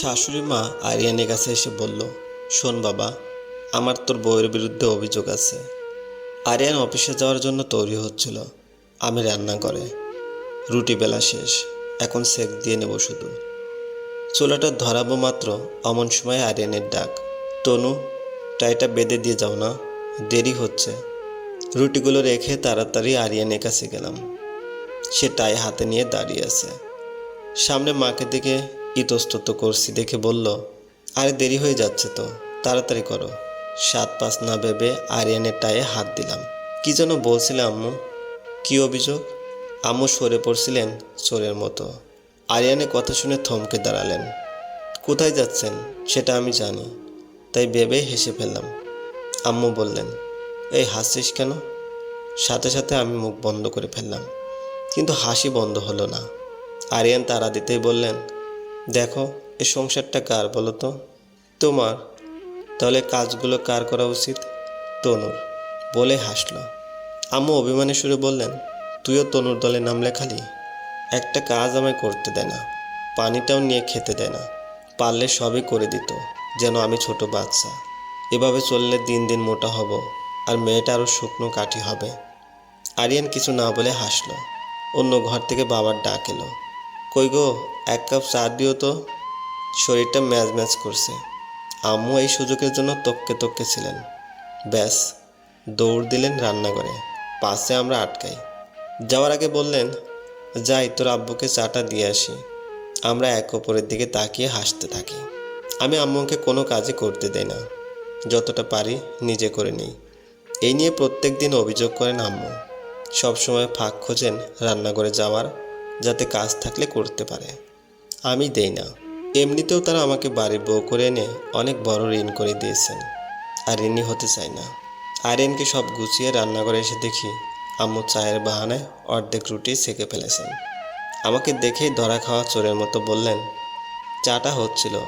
শাশুড়ি মা আরিয়ানের কাছে এসে বলল, শোন বাবা, আমার তোর বউয়ের বিরুদ্ধে অভিযোগ আছে। আরিয়ান অফিসে যাওয়ার জন্য তৈরি হচ্ছিল। আমি রান্না করে। রুটি বেলা শেষ। এখন সেক দিয়ে নেব শুধু। চুলাটা ধরাবো মাত্র অমন সময় আরিয়ানের ডাক, তনু, টাইটা বেঁধে দিয়ে যাও না, দেরি হচ্ছে। রুটিগুলো রেখে তাড়াতাড়ি আরিয়ানের কাছে গেলাম। সে টাই হাতে নিয়ে দাঁড়িয়ে আছে। সামনে মাকে দেখে ইতস্তত করছি দেখে বলল, আরে দেরি হয়ে যাচ্ছে তো, তাড়াতাড়ি করো। সাত পাঁচ না ভেবে আরিয়ানের টায়ে হাত দিলাম। কি যেন বলছিলাম আম্মু? কি অভিযোগ? আম্মু সরে পড়ছিলেন চোরের মতো। আরিয়ানের কথা শুনে থমকে দাঁড়ালেন। কোথায় যাচ্ছেন, সেটা আমি জানি, তাই ভেবে হেসে ফেললাম। আম্মু বললেন, এই হাসছিস কেন? সাথে সাথে আমি মুখ বন্ধ করে ফেললাম, কিন্তু হাসি বন্ধ হলো না। আরিয়ান তারা দিতেই বললেন দেখো এই সংসারটা কার বলো তো? তোমার। তাহলে কাজগুলো কার করা উচিত? তনুর। বলে হাসলো। আম্মু অভিমানে সুরে বললেন, তুইও তনুর দলে নাম লেখালি? একটা কাজ আমায় করতে দেয় না। পানিটাও নিয়ে খেতে দেয় না। পারলে সবই করে দিত, যেন আমি ছোট বাচ্চা। এভাবে চললে দিন দিন মোটা হব, আর মেয়েটা আরও শুকনো কাঠি হবে। আরিয়ান কিছু না বলে হাসলো। অন্য ঘর থেকে বাবার ডাক এলো। কই গো, এক কাপ চা দিও তো। শরীরটা ম্যাজ ম্যাজ করছে। আম্মু এই সুযোগের জন্য তককে তককে ছিলেন। ব্যাস, দৌড় দিলেন রান্নাঘরে। পাশে আমরা আটকাই। যাওয়ার আগে বললেন, যাই, তোর আব্বুকে চাটা দিয়ে আসি। আমরা এক অপরের দিকে তাকিয়ে হাসতে থাকি। আমি আম্মুকে কোনো কাজই করতে দেই না। যতটা পারি নিজে করে নিই। এই নিয়ে প্রত্যেক দিন অভিযোগ করেন আম্মু। সবসময় ফাঁক খোঁজেন রান্নাঘরে যাওয়ার যাতে কাজ থাকলে করতে পারে। আমি দেই না। এমনিতেও তারা আমাকে বাড়ির বউ করে এনে অনেক বড় ঋণ করে দিয়েছেন। আর ঋণই হতে চাই না। আরিয়ানকে সব গুছিয়ে রান্নাঘরে এসে দেখি আম্মু চায়ের বাহানায় অর্ধেক রুটি সেকে ফেলেছেন। আমাকে দেখেই ধরা খাওয়া চোরের মতো বললেন, চাটা হচ্ছিল।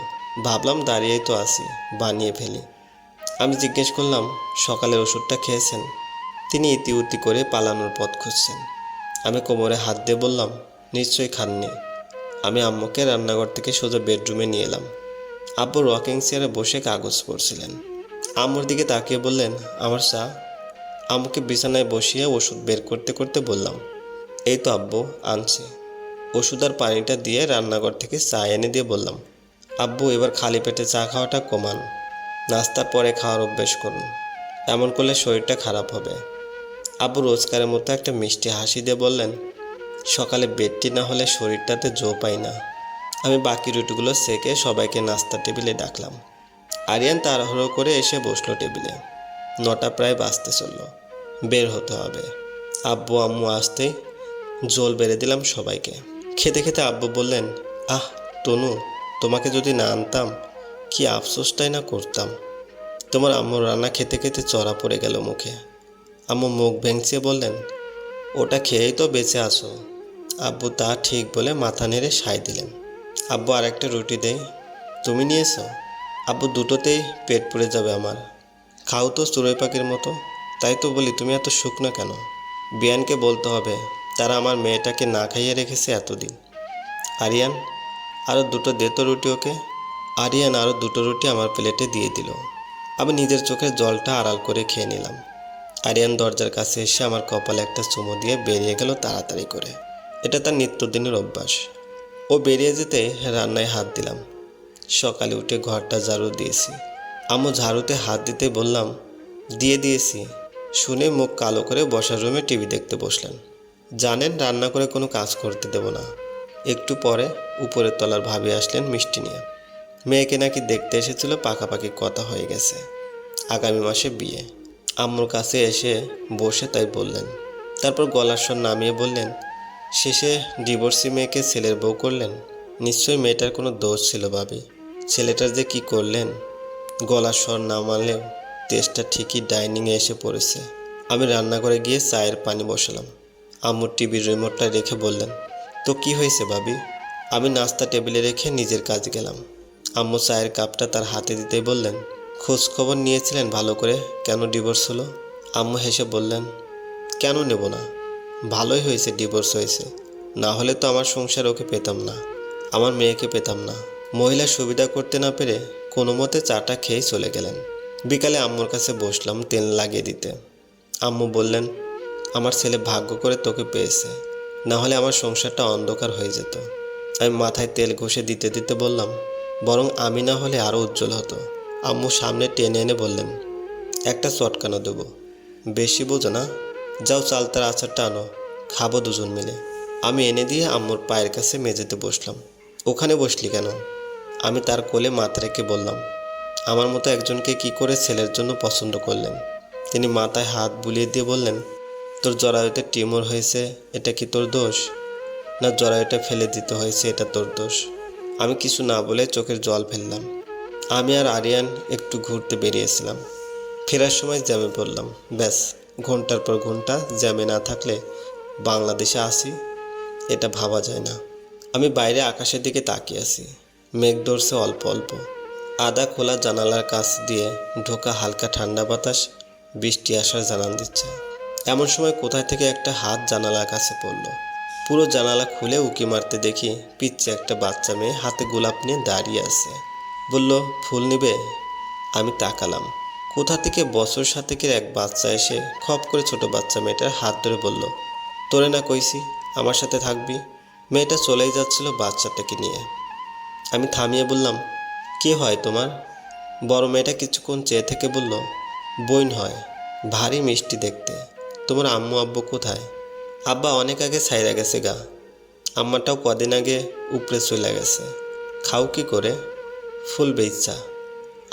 ভাবলাম দাঁড়িয়েই তো আসি বানিয়ে ফেলি। আমি জিজ্ঞেস করলাম সকালের ওষুধটা খেয়েছেন? তিনি ইতিউতি করে পালানোর পথ খুঁজছেন। আমি কোমরে হাত দিয়ে বললাম নিশ্চয়ই খাননি। আমি আম্মুকে রান্নাঘর থেকে সোজা বেডরুমে নিয়ে এলাম। আব্বু রকিং চেয়ারে বসে কাগজ পড়ছিলেন। আম্মুর দিকে তাকিয়ে বললেন, আমার চা। আম্মুকে বিছানায় বসিয়ে ওষুধ বের করতে করতে বললাম, এই তো আব্বু, আনছি। ওষুধ আর পানিটা দিয়ে রান্নাঘর থেকে চা এনে দিয়ে বললাম, আব্বু, এবার খালি পেটে চা খাওয়াটা কমান। নাস্তার পরে খাওয়ার অভ্যেস করুন। এমন করলে শরীরটা খারাপ হবে। আব্বু রোজকারের মতো একটা মিষ্টি হাসি দিয়ে বললেন সকালে বেডটি না হলে শরীরটাতে জো পাই না। আমি বাকি রুটিগুলো সেকে সবাইকে নাস্তা টেবিলে ডাকলাম। আরিয়ান তাড়াহুড়ো করে এসে বসল টেবিলে। নটা প্রায় বাঁচতে চলল। বের হতে হবে। আব্বু, আম্মু আসতেই জল বেড়ে দিলাম সবাইকে। খেতে খেতে আব্বু বললেন, আহ, তনু, তোমাকে যদি না আনতাম, কি আফসোসটাই না করতাম? তোমার আম্মুর রান্না খেতে খেতে চড়া পড়ে গেল মুখে। আম্মু মুখ ভেঙচিয়ে বললেন, ওটা খেয়েই তো বেঁচে আসো আব্বু তা ঠিক বলে মাথা নেড়ে সায় দিলেন। আব্বু আরেকটা রুটি দেই তুমি নিয়েছো? আব্বু দুটোতেই পেট পুড়ে যাবে আমার। খাও তো চড়ুই পাখির মতো। তাই তো বলি, তুমি এত শুকনো কেন? বিয়ানকে বলতে হবে, তারা আমার মেয়েটাকে না খাইয়ে রেখেছে এতদিন। আরিয়ান আরও দুটো দে তো রুটি ওকে। আরিয়ান আরও দুটো রুটি আমার প্লেটে দিয়ে দিল। আমি নিজের চোখের জলটা আড়াল করে খেয়ে নিলাম। আরিয়ান দরজার কাছে এসে আমার কপালে একটা চুমো দিয়ে বেরিয়ে গেল তাড়াতাড়ি করে। এটা তার নিত্যদিনের অভ্যাস। ও বেরিয়ে যেতে রান্নায় হাত দিলাম। সকালে উঠে ঘরটা ঝাড়ু দিয়েছি। আম্মু ঝাড়ুতে হাত দিতে বললাম, দিয়ে দিয়েছি। শুনে মুখ কালো করে বসার রুমে টিভি দেখতে বসলেন। জানেন, রান্না করে কোনো কাজ করতে দেব না। একটু পরে উপরের তলার ভাবি আসলেন মিষ্টি নিয়ে। মেয়েকে নাকি দেখতে এসেছিল, পাকাপাকি কথা হয়ে গেছে। আগামী মাসে বিয়ে। আম্মুর কাছে এসে বসে তাই বললেন। তারপর গলার স্বর নামিয়ে বললেন শেষে ডিভোর্সি মেয়েকে ছেলের বউ করলেন। নিশ্চয়ই মেয়েটার কোনো দোষ ছিল ভাবি। ছেলেটার যে কি করলেন? গলার স্বর নামালেও তেজটা ঠিকই ডাইনিংয়ে এসে পড়েছে। আমি রান্নাঘরে গিয়ে চায়ের পানি বসালাম। আম্মুর টিভির রিমোটটা রেখে বললেন, তো কি হয়েছে ভাবি? আমি নাস্তা টেবিলে রেখে নিজের কাজ গেলাম। আম্মু চায়ের কাপটা তার হাতে দিতেই বললেন, খোঁজ খবর নিয়েছিলেন ভালো করে, কেন ডিভোর্স হলো? আম্মু হেসে বললেন, কেন নেব না? ভালোই হয়েছে ডিভোর্স হয়েছে। না হলে তো আমার সংসার ওকে পেতাম না, আমার মেয়েকে পেতাম না। মহিলা সুবিধা করতে না পেরে কোনো মতে চাটা খেয়েই চলে গেলেন। বিকালে আম্মুর কাছে বসলাম তেল লাগিয়ে দিতে। আম্মু বললেন, আমার ছেলে ভাগ্য করে তোকে পেয়েছে, না হলে আমার সংসারটা অন্ধকার হয়ে যেত। আমি মাথায় তেল ঘষে দিতে দিতে বললাম, বরং আমি না হলে আরও উজ্জ্বল হতো। আম্মু সামনে টেনে এনে বললেন, একটা চটকানো দেবো। বেশি বোঝো না। যাও চালতার আচারটা আনো, খাব দুজন মিলে। আমি এনে দিয়ে আম্মুর পায়ের কাছে মেঝেতে বসলাম। ওখানে বসলি কেন? আমি তার কোলে মাথা রেখে বললাম, আমার মতো একজনকে কি করে ছেলের জন্য পছন্দ করলেন? তিনি মাথায় হাত বুলিয়ে দিয়ে বললেন, তোর জরায়ুতে টিউমার হয়েছে, এটা কি তোর দোষ? না জরায়ুটা ফেলে দিতে হয়েছে, এটা তোর দোষ? আমি কিছু না বলে চোখের জল ফেললাম। আমি আর আরিয়ান একটু ঘুরতে বেরিয়েছিলাম। ফেরার সময় জ্যামে পড়লাম, ব্যাস। ঘণ্টার পর ঘণ্টা জ্যামে না থাকলে বাংলাদেশে আসি, এটা ভাবা যায় না। আমি বাইরে আকাশের দিকে তাকিয়ে আছি, মেঘ ধরছে অল্প অল্প। আদা খোলা জানালার কাছ দিয়ে ঢোকা হালকা ঠান্ডা বাতাস, বৃষ্টি আসার জানান দিচ্ছে। এমন সময় কোথায় থেকে একটা হাত জানালার কাছে পড়ল। পুরো জানালা খুলে উকি মারতে দেখি পিচ্ছে একটা বাচ্চা মেয়ে হাতে গোলাপ নিয়ে দাঁড়িয়ে আছে। বলল, ফুল নিবে? আমি তাকালাম। কোথা থেকে বছর সাতেকের এক বাচ্চা এসে খপ করে ছোট বাচ্চা মেয়েটার হাত ধরে বলল, তোরে না কইছি, আমার সাথে থাকবি? মেয়েটা চলেই যাচ্ছিল বাচ্চাটাকে নিয়ে। আমি থামিয়ে বললাম, কে হয় তোমার? বড় মেয়েটা কিছুক্ষণ চেয়ে থেকে বলল বইন হয়, ভারী মিষ্টি দেখতে। তোমার আম্মু আব্বু কোথায়? আব্বা অনেক আগে ছাইরা গেছে গা। আম্মাটাও কদিন আগে উপরে চলে গেছে। খাও কি করে? ফুল বেইচ্ছা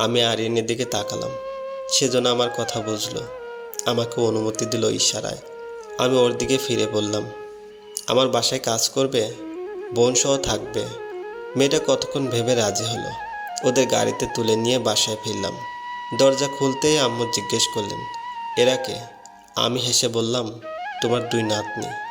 আমি আরিনের দিকে তাকালাম। সেজন্য আমার কথা বুঝলো। আমাকে অনুমতি দিল ইশারায়। আমি ওর দিকে ফিরে বললাম, আমার বাসায় কাজ করবে? বোন সহ থাকবে? মেয়েটা কতক্ষণ ভেবে রাজি হলো। ওদের গাড়িতে তুলে নিয়ে বাসায় ফিরলাম। দরজা খুলতেই আম্মু জিজ্ঞেস করলেন, এরা কে? আমি হেসে বললাম, তোমার দুই নাতনি।